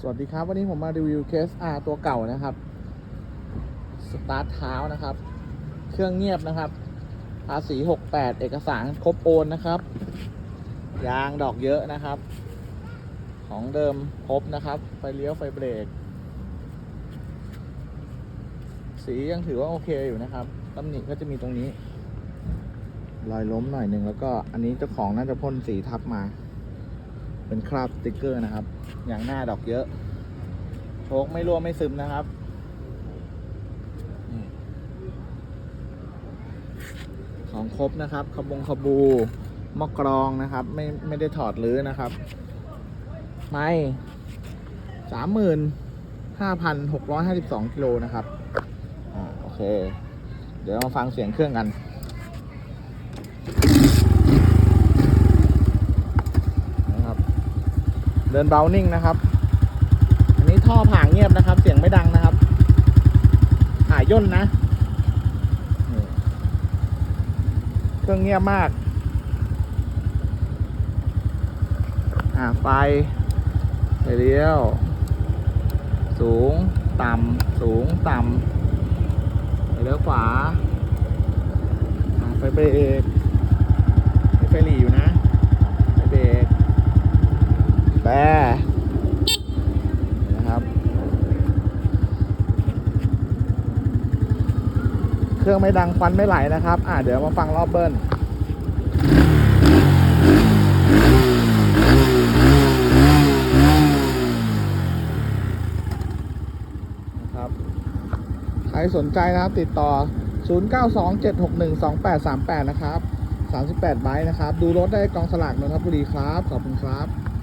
สวัสดีครับ วันนี้ผมมารีวิวเคส R ตัวเก่านะครับ สตาร์ทเท้านะครับ เครื่องเงียบนะครับภาษี68 เอกสารครบโอนนะครับ ยางดอกเยอะนะครับ ของเดิมครบนะครับ ไฟเลี้ยวไฟเบรก สียังถือว่าโอเคอยู่นะครับตำหนิก็จะมีตรงนี้ รอยล้มหน่อยหนึ่งแล้วก็อันนี้เจ้าของน่าจะพ่นสีทับมา เป็นคราบสติกเกอร์นะครับ อย่างหน้าดอกเยอะ โชคไม่รั่วไม่ซึมนะครับของครบนะครับขบงขบูมอกรองนะครับ ไม่ไม่ได้ถอดรื้อนะครับ ไม่สามหมื่นห้าพันหกร้อยห้าสิบสองกิโลนะครับ อ่า โอเค เดี๋ยวมาฟังเสียงเครื่องกัน นะครับ เดินเบานิ่งนะครับ อันนี้ท่อผ่าเงียบนะครับ เสียงไม่ดังนะครับผ่าย่นนะ เครื่องเงียบมาก อ่าไฟไฟเลี้ยว สูง ต่ำ สูง ต่ำไฟเลี้ยวขวาอ่าไฟเบรกไฟหลีอยู่นะ ไฟเบรก แต่ นะครับ เครื่องไม่ดังควันไม่ไหลนะครับ อ่าเดี๋ยวมาฟังรอบเบิ้ลนะครับใครสนใจนะครับติดต่อ 0927612838 นะครับ 38ไบค์นะครับ ดูรถได้กองสลากนนทบุรีครับ ขอบคุณครับ